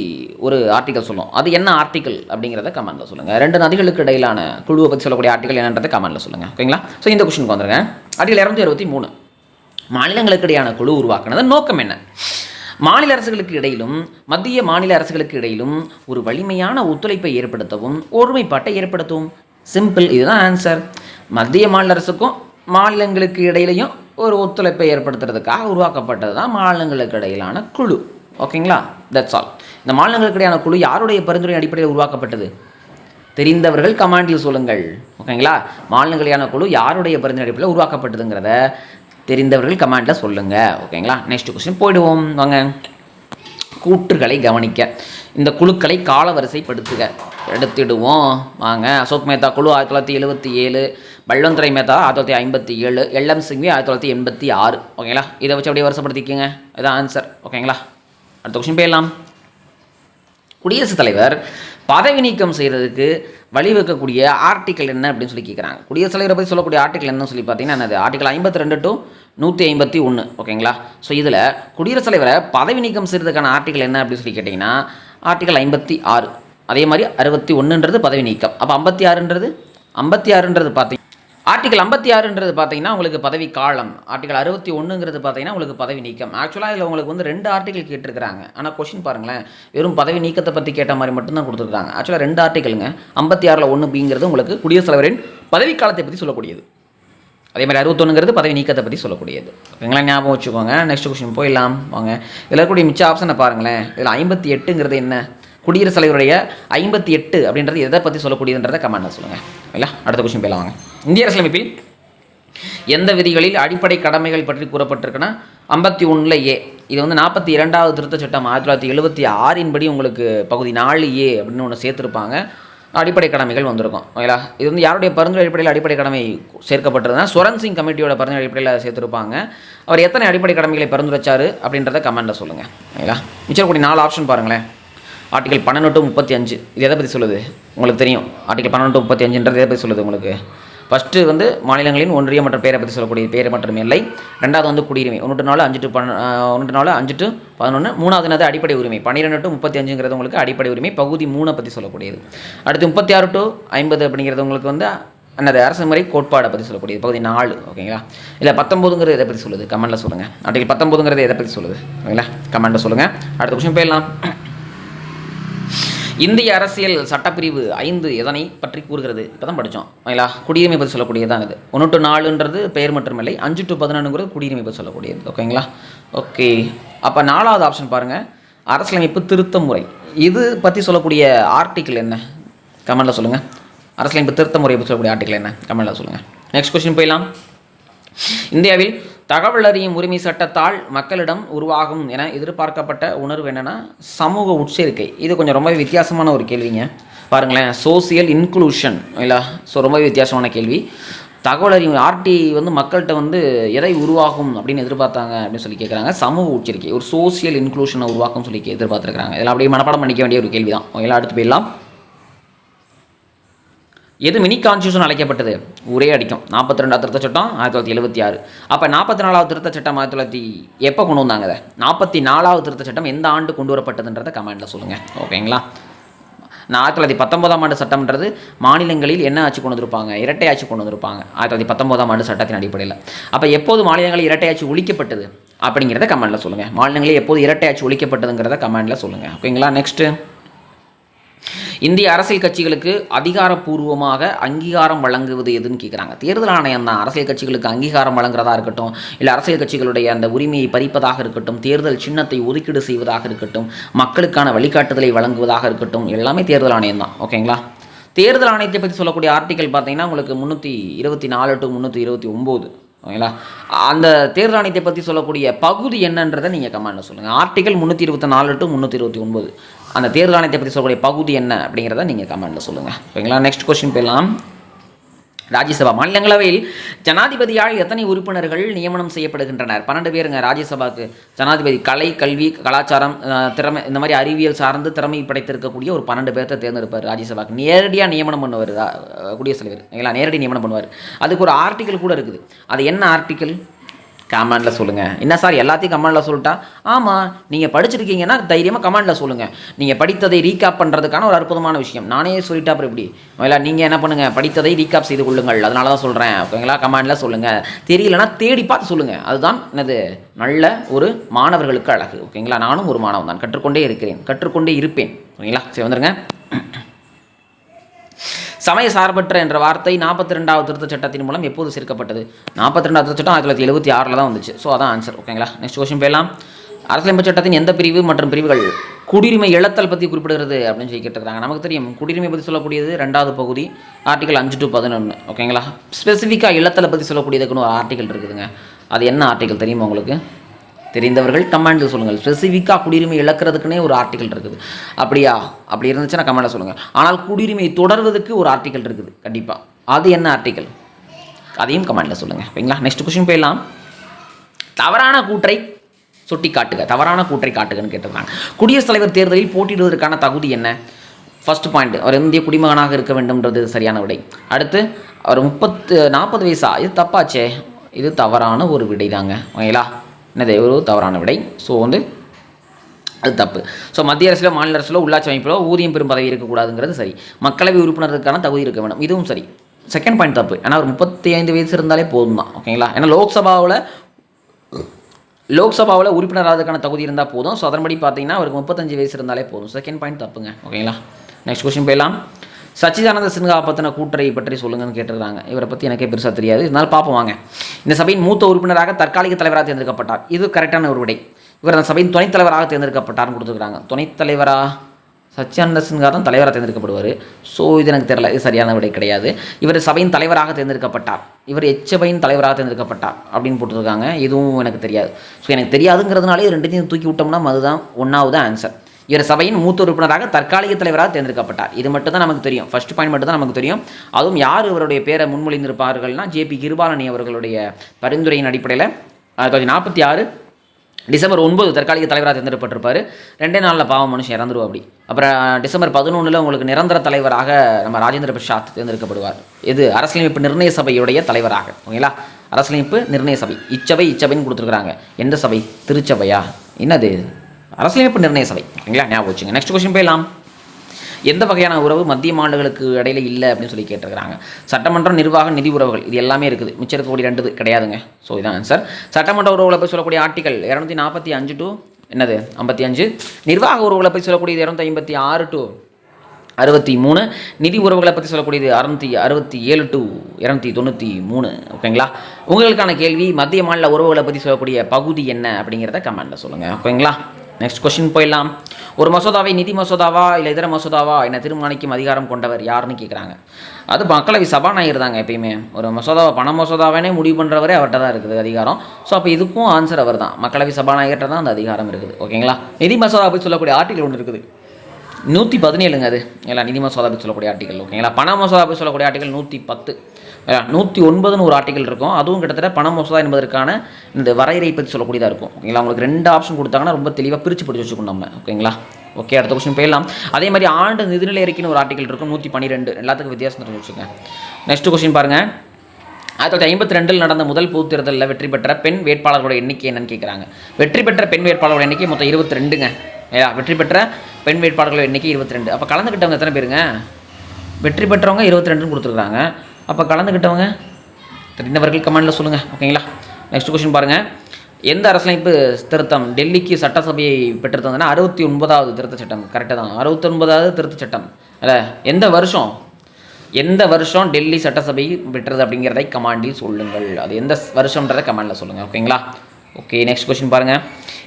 ஒரு ஆர்டிகல் சொல்லும் அது என்ன ஆர்டிகல் அப்படிங்கிறத கமெண்ட்டில் சொல்லுங்கள் ரெண்டு நதிகளுக்கு இடையிலான குழுவை பற்றி சொல்லக்கூடிய ஆர்டிகல் என்னன்றதை கமெண்ட்டில் சொல்லுங்கள் ஓகேங்களா? ஸோ இந்த கொஸ்டினுக்கு வந்துருங்க ஆர்டிகல் இரநூத்தி அறுபத்தி மூணு மாநிலங்களுக்கு இடையான குழு உருவாக்குனது நோக்கம் என்ன? மாநில அரசுகளுக்கு இடையிலும் மத்திய மாநில அரசுகளுக்கு இடையிலும் ஒரு வலிமையான ஒத்துழைப்பை ஏற்படுத்தவும் ஒருமைப்பாட்டை ஏற்படுத்தவும். சிம்பிள் இதுதான் ஆன்சர் மத்திய மாநில அரசுக்கும் மாநிலங்களுக்கு இடையிலையும் ஒரு ஒத்துழைப்பை ஏற்படுத்துறதுக்காக உருவாக்கப்பட்டது தான் மாநிலங்களுக்கு இடையிலான குழு. ஓகேங்களா தட்ஸ் ஆல் இந்த மாநிலங்களுக்கிடையான குழு யாருடைய பரிந்துரை அடிப்படையில் உருவாக்கப்பட்டது? தெரிந்தவர்கள் கமாண்டில் சொல்லுங்கள். ஓகேங்களா மாநிலங்களையான குழு யாருடைய பரிந்துரை அடிப்படையில் உருவாக்கப்பட்டதுங்கிறத தெரிந்தவர்கள் கமெண்ட்டில் சொல்லுங்கள் ஓகேங்களா நெக்ஸ்ட் கொஸ்டின் போயிடுவோம். வாங்க. கூற்றுகளை கவனிக்க. இந்த குழுக்களை காலவரிசைப்படுத்துக. எடுத்துடுவோம். வாங்க. அசோக் மேத்தா குழு ஆயிரத்தி தொள்ளாயிரத்தி எழுபத்தி ஏழு. பல்வந்தரை மேத்தா ஆயிரத்தி தொள்ளாயிரத்தி ஐம்பத்தி ஏழு. எல்எம் சிங்வி ஆயிரத்தி தொள்ளாயிரத்தி எண்பத்தி ஆறு. ஓகேங்களா இதை வச்சு அப்படியே வருஷப்படுத்திக்கோங்க இதான் ஆன்சர் ஓகேங்களா அடுத்த கொஸ்டின் போயிடலாம். குடியரசுத் தலைவர் பதவி நீக்கம் செய்கிறதுக்கு வழிவகுக்கக்கூடிய ஆர்டிக்கல் என்ன அப்படின்னு சொல்லி கேட்குறாங்க குடியரசுத் தலைவரை பற்றி சொல்லக்கூடிய ஆர்டிக்கல் என்ன சொல்லி பார்த்தீங்கன்னா என்னது? ஆர்டிக்கல் ஐம்பத்தி ரெண்டு டு நூற்றி ஐம்பத்தி ஒன்று ஓகேங்களா? ஸோ இதில் குடியரசுத் தலைவரை பதவி நீக்கம் செய்கிறதுக்கான ஆர்டிக்கல் என்ன அப்படின்னு சொல்லி கேட்டிங்கன்னா ஆர்டிக்கல் ஐம்பத்தி ஆறு. அதே மாதிரி அறுபத்தி ஒன்றுன்றது பதவி நீக்கம். அப்போ ஐம்பத்தி ஆறுன்றது? ஐம்பத்தி ஆறுன்றது பார்த்தீங்க ஆர்டிகல் ஐம்பத்தி ஆறுன்றது பார்த்தீங்கன்னா உங்களுக்கு பதவி காலம். ஆர்டிகல் அறுபத்தி ஒன்றுங்கிறது பார்த்தீங்கன்னா உங்களுக்கு பதவி நீக்கம். ஆக்சுவலாக இதில் உங்களுக்கு வந்து ரெண்டு ஆர்டிகல் கேட்டிருக்கிறாங்க. ஆனால் கொஷின் பாருங்களேன். வெறும் பதவி நீக்கத்தை பற்றி கேட்ட மாதிரி மட்டும்தான் கொடுத்துருக்காங்க ஆக்சுவலாக ரெண்டு ஆர்டிகலுங்க ஐம்பத்தி ஆறில் ஒன்று பிங்கிறது உங்களுக்கு குடியரசுத் தலைவரின் பதவி காலத்தை பற்றி சொல்லக்கூடியது. அதே மாதிரி அறுபத்தொன்னுங்கிறது பதவி நீக்கத்தை பற்றி சொல்லக்கூடியது. ஓகேங்களா? ஞாபகம் வச்சுக்கோங்க. நெக்ஸ்ட் கொஸ்டின் போயிடலாம். வாங்க. இதில் இருக்கக்கூடிய மிச்ச ஆப்ஷனை பாருங்களேன். இதில் ஐம்பத்தி எட்டுங்கிறது என்ன? குடியரசுத் தலைவருடைய ஐம்பத்தி எட்டு அப்படின்றது எதை பற்றி சொல்லக்கூடியதுன்றதை கமெண்ட்டில் சொல்லுங்கள் இல்லை அடுத்த கொஸ்டின் போயிடலாம் வாங்க. இந்திய அரசியலமைப்பில் எந்த விதிகளில் அடிப்படை கடமைகள் பற்றி கூறப்பட்டிருக்குன்னா ஐம்பத்தி ஒன்றில் ஏ இது வந்து நாற்பத்தி இரண்டாவது திருத்த சட்டம் ஆயிரத்தி தொள்ளாயிரத்தி எழுபத்தி ஆறின் படி உங்களுக்கு பகுதி நாலு ஏ அப்படின்னு ஒன்று சேர்த்துருப்பாங்க. அடிப்படை கடமைகள் வந்திருக்கும். ஓகேங்களா? இது வந்து யாருடைய பரிந்துரை அடிப்படையில் அடிப்படை கடமை சேர்க்கப்பட்டதுன்னா சுரன் சிங் கமிட்டியோட பரிந்துரை அடிப்படையில் சேர்த்துருப்பாங்க. அவர் எத்தனை அடிப்படை கடமைகளை பரிந்துரைச்சார் அப்படின்றத கமெண்ட்டில் சொல்லுங்கள் ஓகேங்களா? மிச்சம் கூடிய நாலு ஆப்ஷன் பாருங்களேன். ஆர்டிகல் பன்னெண்டு டு முப்பத்தி அஞ்சு. இது எதை பற்றி சொல்லுது? உங்களுக்கு தெரியும். ஆர்டிகல் பன்னெண்டு டு முப்பத்தி அஞ்சுன்றது எதை பற்றி சொல்லுது உங்களுக்கு? ஃபஸ்ட்டு வந்து மாநிலங்களின் ஒன்றிய மற்றும் பேரை பற்றி சொல்லக்கூடிய பேர் மற்றும் இல்லை. ரெண்டாவது வந்து குடியுரிமை. ஒன்று நாலு அஞ்சு டு பன் ஒன்று நாலு அஞ்சு டு பதினொன்று மூணாவது என்னது? அடிப்படை உரிமை. பன்னிரெண்டு டு முப்பத்தி அஞ்சுங்கிறது உங்களுக்கு அடிப்படை உரிமை. பகுதி மூணை பற்றி சொல்லக்கூடியது. அடுத்து முப்பத்தி ஆறு டு ஐம்பது அப்படிங்கிறது உங்களுக்கு வந்து என்னது? அரசு முறை கோட்பாடை பற்றி சொல்லக்கூடியது. பகுதி நாலு. ஓகேங்களா? இல்லை பத்தொம்போதுங்கிறது எதை பற்றி சொல்லுது? கமெண்ட்டில் சொல்லுங்கள் ஆர்டிகல் பத்தொம்போதுங்கிறது எதை பற்றி சொல்லுது? ஓகேங்களா? கமெண்ட்டில் சொல்லுங்கள் அடுத்த கொஸ்டின் போயிடலாம். இந்திய அரசியல் சட்டப்பிரிவு ஐந்து எதனை பற்றி கூறுகிறது? இப்போ தான் படித்தோம் ஓகேங்களா குடியுரிமை பற்றி சொல்லக்கூடியதான் இது. ஒன்று டு நாலுன்றது பெயர் மற்றும் இல்லை அஞ்சு டு பதினொன்றுங்கிறது குடியுரிமை பற்றி சொல்லக்கூடியது. ஓகேங்களா? ஓகே. அப்போ நாலாவது ஆப்ஷன் பாருங்கள் அரசியலமைப்பு திருத்த முறை. இது பற்றி சொல்லக்கூடிய ஆர்டிக்கிள் என்ன? கமெண்டில் சொல்லுங்கள் அரசியலமைப்பு திருத்த முறை பற்றி சொல்லக்கூடிய ஆர்டிக்கிள் என்ன? கமெண்டில் சொல்லுங்கள் நெக்ஸ்ட் கொஸ்டின் போயிடலாம். இந்தியாவில் தகவல் அறியும் உரிமை சட்டத்தால் மக்களிடம் உருவாகும் என எதிர்பார்க்கப்பட்ட உணர்வு என்னென்னா சமூக உட்சேர்க்கை. இது கொஞ்சம் ரொம்ப வித்தியாசமான ஒரு கேள்விங்க. பாருங்களேன் சோசியல் இன்க்ளூஷன் இல்லை? ஸோ ரொம்ப வித்தியாசமான கேள்வி. தகவல் அறிவு ஆர்டி வந்து மக்கள்கிட்ட வந்து எதை உருவாகும் அப்படின்னு எதிர்பார்த்தாங்க அப்படின்னு சொல்லி கேட்குறாங்க சமூக உச்சரிக்கை ஒரு சோசியல் இன்க்ளூஷனை உருவாக்கும் சொல்லி எதிர்பார்த்துருக்காங்க இதெல்லாம் அப்படியே மனப்பாடம் பண்ணிக்க வேண்டிய ஒரு கேள்வி தான் ஓகேங்களா? அடுத்து போயிடலாம். எது மினி கான்ஸ்டியூஷன் அழைக்கப்பட்டது? ஒரே அடிக்கும். நாற்பத்தி ரெண்டாவது திருத்த சட்டம் ஆயிரத்தி தொள்ளாயிரத்தி எழுபத்தி ஆறு. அப்போ நாற்பத்தி நாலாவது திருத்த சட்டம் ஆயிரத்தி தொள்ளாயிரத்தி எப்போ கொண்டு வந்தாங்க அதை நாற்பத்தி நாலாவது திருத்த சட்டம் எந்த ஆண்டு கொண்டு வரப்பட்டதுன்றதை கமெண்ட்டில் சொல்லுங்கள் ஓகேங்களா நான் ஆயிரத்தி தொள்ளாயிரத்தி பத்தொன்பதாம் ஆண்டு சட்டம்ன்றது மாநிலங்களில் என்ன ஆட்சி கொண்டு வந்திருப்பாங்க? இரட்டை ஆட்சி கொண்டு வந்திருப்பாங்க. ஆயிரத்தி தொள்ளாயிரத்தி பத்தொன்பதாம் ஆண்டு சட்டத்தின் அடிப்படையில். அப்போ எப்போது மாநிலங்களில் இரட்டை ஆட்சி ஒழிக்கப்பட்டது? அப்படிங்கிறத கமெண்ட்டில் சொல்லுங்கள் மாநிலங்களில் எப்போது இரட்டை ஆட்சி ஒழிக்கப்பட்டதுங்கிறத கமெண்ட்டில் சொல்லுங்கள் ஓகேங்களா நெக்ஸ்ட்டு இந்திய அரசியல் கட்சிகளுக்கு அதிகாரப்பூர்வமாக அங்கீகாரம் வழங்குவது எதுன்னு கேட்குறாங்க தேர்தல் ஆணையம் தான். அரசியல் கட்சிகளுக்கு அங்கீகாரம் வழங்குறதா இருக்கட்டும் இல்லை அரசியல் கட்சிகளுடைய அந்த உரிமையை பறிப்பதாக இருக்கட்டும் தேர்தல் சின்னத்தை ஒதுக்கீடு செய்வதாக இருக்கட்டும் மக்களுக்கான வழிகாட்டுதலை வழங்குவதாக இருக்கட்டும் எல்லாமே தேர்தல் ஆணையம் தான். ஓகேங்களா? தேர்தல் ஆணையத்தை பற்றி சொல்லக்கூடிய ஆர்டிக்கல் பார்த்தீங்கன்னா உங்களுக்கு முந்நூற்றி இருபத்தி நாலு டு முந்நூற்றி இருபத்தி ஒம்பது. ஓகேங்களா? அந்த தேர்தல் ஆணையத்தை பற்றி சொல்லக்கூடிய பகுதி என்னன்றதை நீங்கள் கமெண்டில் சொல்லுங்கள் ஆர்டிக்கல் முந்நூற்றி இருபத்தி நாலு டு முந்நூற்றி இருபத்தி ஒன்பது அந்த தேர்தல் ஆணையத்தை பற்றி சொல்லக்கூடிய பகுதி என்ன அப்படிங்கிறத நீங்கள் கமெண்டில் சொல்லுங்கள் ஓகேங்களா? நெக்ஸ்ட் கொஸ்டின் போயிடலாம். ராஜ்யசபா மாநிலங்களவையில் ஜனாதிபதியால் எத்தனை உறுப்பினர்கள் நியமனம் செய்யப்படுகின்றனர்? பன்னெண்டு பேருங்க. ராஜ்யசபாவுக்கு ஜனாதிபதி கலை கல்வி கலாச்சாரம் திறமை இந்த மாதிரி அறிவியல் சார்ந்து திறமை படைத்திருக்கக்கூடிய ஒரு பன்னெண்டு பேர்த்தை தேர்ந்தெடுப்பார் ராஜ்யசபாக்கு. நேரடியாக நியமனம் பண்ணுவார் குடியரசுத் தலைவர். ஓகேங்களா? நேரடி நியமனம் பண்ணுவார். அதுக்கு ஒரு ஆர்டிக்கல் கூட இருக்குது. அது என்ன ஆர்டிக்கல் கமெண்டில் சொல்லுங்கள் என்ன சார் எல்லாத்தையும் கமெண்டில் சொல்லிட்டா? ஆமாம் நீங்கள் படிச்சிருக்கீங்கன்னா தைரியமாக கமெண்டில் சொல்லுங்கள் நீங்கள் படித்ததை ரீகாப் பண்ணுறதுக்கான ஒரு அற்புதமான விஷயம். நானே சொல்லிட்டா அப்புறம் எப்படி? இல்லை நீங்கள் என்ன பண்ணுங்கள் படித்ததை ரீகாப் செய்து கொள்ளுங்கள். அதனால தான் சொல்கிறேன் ஓகேங்களா? கமெண்டில் சொல்லுங்கள் தெரியலனா தேடி பார்த்து சொல்லுங்கள் அதுதான் என்னது? நல்ல ஒரு மாணவர்களுக்கு அழகு. ஓகேங்களா? நானும் ஒரு மாணவன் தான் கற்றுக்கொண்டே இருக்கிறேன். கற்றுக்கொண்டே இருப்பேன். ஓகேங்களா? சரி வந்துருங்க. சமய சார்பற்ற என்ற வார்த்தை நாற்பத்தி ரெண்டாவது திருத்த சட்டத்தின் மூலம் எப்போது சேர்க்கப்பட்டது? நாற்பத்தி ரெண்டாவது திருத்த சட்டம் ஆயிரத்தி தொள்ளாயிரத்தி எழுபத்தி ஆறில் தான் வந்துச்சு. ஸோ அதான் ஆன்சர் ஓகேங்களா நெக்ஸ்ட் கொஸ்டின் போயிடலாம். அரசியலமைப்பு சட்டத்தின் எந்த பிரிவு மற்றும் பிரிவுகள் குடியுரிமை இழத்தல் பற்றி குறிப்பிடுகிறது அப்படின்னு சொல்லி கேட்டிருக்காங்க நமக்கு தெரியும் குடியுரிமை பற்றி சொல்லக்கூடியது ரெண்டாவது பகுதி ஆர்டிகல் அஞ்சு டு பதினொன்று ஓகேங்களா ஸ்பெசிஃபிக்காக இழத்தலை பற்றி சொல்லக்கூடியதுக்குன்னு ஒரு ஆர்டிகல் இருக்குதுங்க. அது என்ன ஆர்டிகல் தெரியுமா உங்களுக்கு? தெரிந்தவர்கள் கமெண்டில் சொல்லுங்கள். ஸ்பெசிஃபிக்காக குடியுரிமை இழக்கிறதுக்குனே ஒரு ஆர்டிக்கல் இருக்குது. அப்படியா? அப்படி இருந்துச்சுன்னா கமெண்டில் சொல்லுங்கள் ஆனால் குடியுரிமை தொடர்வதற்கு ஒரு ஆர்டிக்கல் இருக்குது. கண்டிப்பாக அது என்ன ஆர்டிக்கல் அதையும் கமெண்டில் சொல்லுங்கள் ஓகேங்களா நெக்ஸ்ட் கொஸ்டின் போயிடலாம். தவறான கூற்றை சுட்டி காட்டுக தவறான கூற்றை காட்டுகன்னு கேட்டிருக்காங்க. குடியரசுத் தலைவர் தேர்தலில் போட்டியிடுவதற்கான தகுதி என்ன? ஃபஸ்ட் பாயிண்ட் அவர் இந்திய குடிமகனாக இருக்க வேண்டும்ன்றது சரியான விடை. அடுத்து அவர் முப்பத்து நாற்பது வயசா? இது தப்பாச்சே. இது தவறான ஒரு விடை தாங்க ஓகேங்களா? என்னது ஒரு தவறான விடை. ஸோ வந்து அது தப்பு. ஸோ மத்திய அரசிலோ மாநில அரசிலோ உள்ளாட்சி அமைப்பிலோ ஊதியம் பெறும் பதவி இருக்கக்கூடாதுங்கிறது சரி. மக்களவை உறுப்பினருக்கான தகுதி இருக்க வேண்டும் இதுவும் சரி. செகண்ட் பாயிண்ட் தப்பு. ஏன்னா ஒரு முப்பத்தி ஐந்து வயசு இருந்தாலே போதும் தான் ஓகேங்களா? ஏன்னா லோக்சபாவில் லோக்சபாவில் உறுப்பினர் ஆகிறதுக்கான தகுதி இருந்தால் போதும். ஸோ அதன்படி பார்த்தீங்கன்னா அவருக்கு முப்பத்தஞ்சு வயசு இருந்தாலே போதும். செகண்ட் பாயிண்ட் தப்புங்க ஓகேங்களா? நெக்ஸ்ட் கொஸ்டின் போயிடலாம். சச்சிதானந்த சின்ஹா பற்றின கூட்டரை பற்றி சொல்லுங்கன்னு கேட்டிருக்காங்க. இவரை பற்றி எனக்கே பெருசாக தெரியாது. இருந்தாலும் பார்ப்போம் வாங்க. இந்த சபையின் மூத்த உறுப்பினராக தற்காலிக தலைவராக தேர்ந்தெடுக்கப்பட்டார். இது கரெக்டான ஒரு விடை. இவர் அந்த சபையின் துணைத் தலைவராக தேர்ந்தெடுக்கப்பட்டார்னு கொடுத்துருக்காங்க. துணைத் தலைவரா? சச்சியானந்த சின்ஹா தான் தலைவராக தேர்ந்தெடுக்கப்படுவார். ஸோ இது எனக்கு தெரியல. இது சரியான விடை கிடையாது. இவர் சபையின் தலைவராக தேர்ந்தெடுக்கப்பட்டார். இவர் எச்சபையின் தலைவராக தேர்ந்தெடுக்கப்பட்டார் அப்படின்னு போட்டிருக்காங்க. இதுவும் எனக்கு தெரியாது. ஸோ எனக்கு தெரியாதுங்கிறதுனாலே ரெண்டுத்தையும் தூக்கி விட்டோம்னா அதுதான் ஒன்றாவது ஆன்சர் இவர் சபையின் மூத்த உறுப்பினராக தற்காலிக தலைவராக தேர்ந்தெடுக்கப்பட்டார். இது மட்டும் தான் நமக்கு தெரியும். ஃபர்ஸ்ட் பாயிண்ட் மட்டும் தான் நமக்கு தெரியும். அதுவும் யார் இவருடைய பேரை முன்மொழிந்திருப்பார்கள்னா ஜேபி கிருபாலனி அவர்களுடைய பரிந்துரையின் அடிப்படையில். தொள்ளாயிரத்தி நாற்பத்தி ஆறு டிசம்பர் ஒன்பது தற்காலிக தலைவராக தேர்ந்தெடுக்கப்பட்டிருப்பார். ரெண்டே நாளில் பாவம் மனுஷன் இறந்துருவோம் அப்படி அப்புறம் டிசம்பர் பதினொன்றில் உங்களுக்கு நிரந்தர தலைவராக நம்ம ராஜேந்திர பிரசாத் தேர்ந்தெடுக்கப்படுவார். இது அரசியலமைப்பு நிர்ணய சபையுடைய தலைவராக ஓகேங்களா? அரசியலமைப்பு நிர்ணய சபை. இச்சபை இச்சபைன்னு கொடுத்துருக்குறாங்க. எந்த சபை? திருச்சபையா? என்னது? அரசியலமைப்பு நிர்ணய சபை. ஓகேங்களா ஞாபகம் வச்சுங்க. நெக்ஸ்ட் கொஸ்டின் போயிடலாம். எந்த வகையான உறவு மத்திய மாநிலங்களுக்கு இடையில இல்லை அப்படின்னு சொல்லி கேட்டிருக்கிறாங்க. சட்டமன்றம் நிர்வாக நிதி உறவுகள் இது எல்லாமே இருக்குது. மிச்சம் இருக்கக்கூடிய ரெண்டு கிடையாதுங்க. ஸோ இதான் ஆன்சர் சட்டமன்ற உறவுகளை போய் சொல்லக்கூடிய ஆர்டிகல் இரநூத்தி நாற்பத்தி அஞ்சு டு என்னது? ஐம்பத்தி அஞ்சு. நிர்வாக உறவுகளை போய் சொல்லக்கூடியது இரநூத்தி ஐம்பத்தி ஆறு டு அறுபத்தி மூணு. நிதி உறவுகளை பற்றி சொல்லக்கூடியது அறுநூத்தி அறுபத்தி ஏழு டு இரநூத்தி தொண்ணூற்றி மூணு. ஓகேங்களா உங்களுக்கான கேள்வி மத்திய மாநில உறவுகளை பற்றி சொல்லக்கூடிய பகுதி என்ன அப்படிங்கிறத கமெண்ட்டில் சொல்லுங்கள் ஓகேங்களா நெக்ஸ்ட் கொஸ்டின் போயிடலாம். ஒரு மசோதாவை நிதி மசோதாவா இல்லை இதர மசோதாவா என தீர்மானிக்கும் அதிகாரம் கொண்டவர் யாருன்னு கேட்குறாங்க அது மக்களவை சபாநாயகர் தாங்க எப்பயுமே. ஒரு மசோதாவை பண மசோதாவானே முடிவு பண்ணுறவரே அவர்கிட்ட தான் இருக்குது அதிகாரம். ஸோ அப்போ இதுக்கும் ஆன்சர் அவர் தான். மக்களவை சபாநாயகர்கிட்ட தான் அந்த அதிகாரம் இருக்குது. ஓகேங்களா நிதி மசோதா பற்றி சொல்லக்கூடிய ஆர்டிகல் ஒன்று இருக்குது. நூற்றி பதினேழுங்க அது. இல்லை நிதி மசோதா பற்றி சொல்லக்கூடிய ஆர்டிகல் ஓகேங்களா பண மசோதா பற்றி சொல்லக்கூடிய ஆர்டிகல் நூற்றி பத்து. நூற்றி ஒன்பதுன்னு ஒரு ஆர்டிகல் இருக்கும். அதுவும் கிட்டத்தட்ட பண மசோதா என்பதற்கான இந்த வரையறை பற்றி சொல்லக்கூடியதாக இருக்கும். ஓகேங்களா உங்களுக்கு ரெண்டு ஆப்ஷன் கொடுத்தாங்கன்னா ரொம்ப தெளிவாக பிரித்து பிடிச்சி வச்சுக்கணும் நம்ம. ஓகேங்களா ஓகே அடுத்த கொஸ்டின் போயிடலாம். அதே மாதிரி ஆண்டு நிதிநிலை அறிக்கைன்னு ஒரு ஆர்டிகல் இருக்கும். நூற்றி பன்னிரெண்டு எல்லாத்துக்கும் வித்தியாசம் தெரிஞ்சு வச்சுங்க நெக்ஸ்ட் கொஸ்டின் பாருங்கள் ஆயிரத்தி தொள்ளாயிரத்தி ஐம்பத்தி ரெண்டில் நடந்த முதல் பொது தேர்தலில் வெற்றி பெற்ற பெண் வேட்பாளர்களோட எண்ணிக்கை என்னன்னு கேட்குறாங்க வெற்றி பெற்ற பெண் வேட்பாளர்களோட எண்ணிக்கை மொத்தம் இருபத்தி ரெண்டுங்க ஏயா வெற்றி பெற்ற பெண் வேட்பாளர்களோட எண்ணிக்கை இருபத்தி ரெண்டு அப்போ கலந்துக்கிட்டவங்க எத்தனை பேருங்க? வெற்றி பெற்றவங்க இருபத்தி ரெண்டுன்னு கொடுத்துருக்காங்க அப்போ கலந்துக்கிட்டவங்க தெரிந்தவர்கள் கமெண்டில் சொல்லுங்கள் ஓகேங்களா நெக்ஸ்ட் கொஸ்டின் பாருங்கள் எந்த அரசியலமைப்பு திருத்தம் டெல்லிக்கு சட்டசபையை பெற்றிருந்ததுன்னா அறுபத்தி ஒன்பதாவது திருத்த சட்டம் கரெக்டாக தான். அறுபத்தொன்பதாவது திருத்த சட்டம் இல்லை எந்த வருஷம்? எந்த வருஷம் டெல்லி சட்டசபை பெற்றது அப்படிங்கிறதை கமாண்டில் சொல்லுங்கள். அது எந்த வருஷம்ன்றதை கமாண்டில் சொல்லுங்கள் ஓகேங்களா ஓகே நெக்ஸ்ட் கொஸ்டின் பாருங்கள்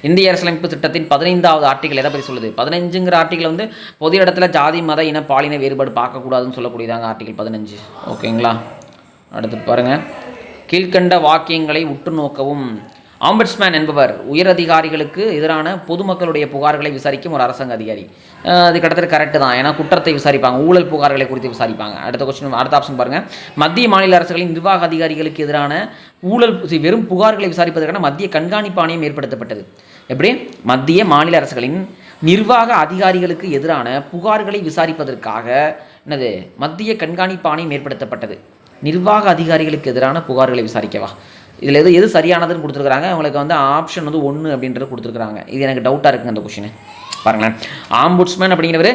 இந்திய அரசியலமைப்பு திட்டத்தின் பதினைந்தாவது ஆர்டிகல் எதை பற்றி சொல்லுது? பதினஞ்சுங்கிற ஆர்டிகல் வந்து பொது இடத்துல ஜாதி மத இன பாலின வேறுபாடு பார்க்கக்கூடாதுன்னு சொல்லக்கூடியதாங்க ஆர்டிகல் பதினஞ்சு. ஓகேங்களா அடுத்து பாருங்கள் கீழ்க்கண்ட வாக்கியங்களை உற்று நோக்கவும். ஆம்பட்ஸ்மேன் என்பவர் உயரதிகாரிகளுக்கு எதிரான பொதுமக்களுடைய புகார்களை விசாரிக்கும் ஒரு அரசாங்க அதிகாரி. அது கிட்டத்தட்ட கரெக்டு தான். ஏன்னா குற்றத்தை விசாரிப்பாங்க ஊழல் புகார்களை குறித்து விசாரிப்பாங்க. அடுத்த கொஸ்டின் அடுத்த ஆப்ஷன் பாருங்கள் மத்திய மாநில அரசுகளின் நிர்வாக அதிகாரிகளுக்கு எதிரான ஊழல் வெறும் புகார்களை விசாரிப்பதற்கான மத்திய கண்காணிப்பு ஆணையம் ஏற்படுத்தப்பட்டது. எப்படி? மத்திய மாநில அரசுகளின் நிர்வாக அதிகாரிகளுக்கு எதிரான புகார்களை விசாரிப்பதற்காக என்னது? மத்திய கண்காணிப்பு ஆணையம் ஏற்படுத்தப்பட்டது. நிர்வாக அதிகாரிகளுக்கு எதிரான புகார்களை விசாரிக்கவா? இதில் எது எது சரியானதுன்னு கொடுத்துருக்குறாங்க. அவங்களுக்கு வந்து ஆப்ஷன் வந்து ஒன்று அப்படின்றது கொடுத்துருக்குறாங்க. இது எனக்கு டவுட்டாக இருக்குங்க அந்த கொஷின் பாருங்களேன். ஆம்புட்ஸ்மேன் அப்படிங்கிறவர்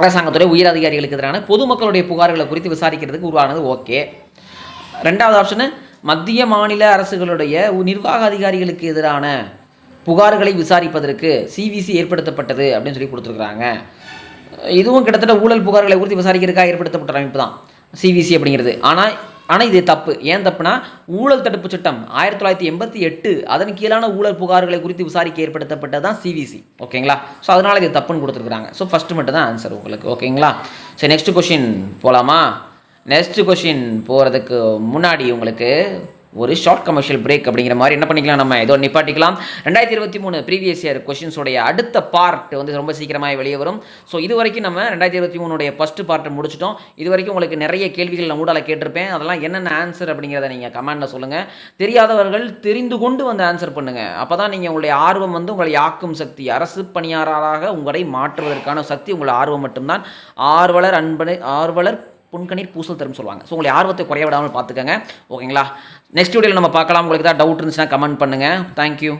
அரசாங்கத்துறை உயர் அதிகாரிகளுக்கு எதிரான பொதுமக்களுடைய புகார்களை குறித்து விசாரிக்கிறதுக்கு உருவானது ஓகே. ரெண்டாவது ஆப்ஷனு மத்திய மாநில அரசுகளுடைய நிர்வாக அதிகாரிகளுக்கு எதிரான புகார்களை விசாரிப்பதற்கு சிவிசி ஏற்படுத்தப்பட்டது அப்படின்னு சொல்லி கொடுத்துருக்குறாங்க. இதுவும் கிட்டத்தட்ட ஊழல் புகார்களை குறித்து விசாரிக்கிறதுக்காக ஏற்படுத்தப்பட்ட அமைப்பு தான். சிவிசி அப்படிங்கிறது. ஆனால் ஆனால் இது தப்பு. ஏன் தப்புனா ஊழல் தடுப்பு சட்டம் ஆயிரத்தி தொள்ளாயிரத்தி எண்பத்தி எட்டு அதன் கீழான ஊழல் புகார்களை குறித்து விசாரிக்க ஏற்படுத்தப்பட்டது தான் சிவிசி ஓகேங்களா? ஸோ அதனால் இது தப்புன்னு கொடுத்துருக்காங்க ஸோ ஃபஸ்ட்டு மட்டும் தான் ஆன்சர் உங்களுக்கு. ஓகேங்களா? சரி நெக்ஸ்ட் கொஷின் போகலாமா நெக்ஸ்ட் கொஷின் போகிறதுக்கு முன்னாடி உங்களுக்கு ஒரு ஷார்ட் கமர்ஷியல் பிரேக் அப்படிங்கிற மாதிரி. என்ன பண்ணிக்கலாம் நம்ம? ஏதோ நிப்பாட்டிக்கலாம். ரெண்டாயிரத்தி இருபத்தி மூணு ப்ரீவியஸ் இயர் கொஷின்ஸோடைய அடுத்த பார்ட் வந்து ரொம்ப சீக்கிரமாக வெளியே வரும். ஸோ இது வரைக்கும் நம்ம ரெண்டாயிரத்தி இருபத்தி மூணுடைய ஃபஸ்ட்டு பார்ட்டை முடிச்சிட்டோம். இது வரைக்கும் உங்களுக்கு நிறைய கேள்விகள் நான் ஊடால கேட்டிருப்பேன். அதெல்லாம் என்னென்ன ஆன்சர் அப்படிங்கிறத நீங்கள் கமெண்டில் சொல்லுங்கள் தெரியாதவர்கள் தெரிந்து கொண்டு வந்து ஆன்சர் பண்ணுங்கள் அப்போ தான் நீங்கள் உங்களுடைய ஆர்வம் வந்து உங்களை யாக்கும் சக்தி. அரசு பணியாளராக உங்களை மாற்றுவதற்கான சக்தி உங்கள் ஆர்வம் மட்டும்தான். ஆர்வலர் அன்பனை ஆர்வலர் புன்கணீர் பூசல் தரும் சொல்லுவாங்க. ஸோ உங்களை ஆர்வத்தை குறைய விடாமல் பார்த்துக்கங்க. ஓகேங்களா நெக்ஸ்ட் வீடியோவில் நம்ம பார்க்கலாம். உங்களுக்கு ஏதாவது டவுட் இருந்துச்சுன்னா கமெண்ட் பண்ணுங்கள் தேங்க்யூ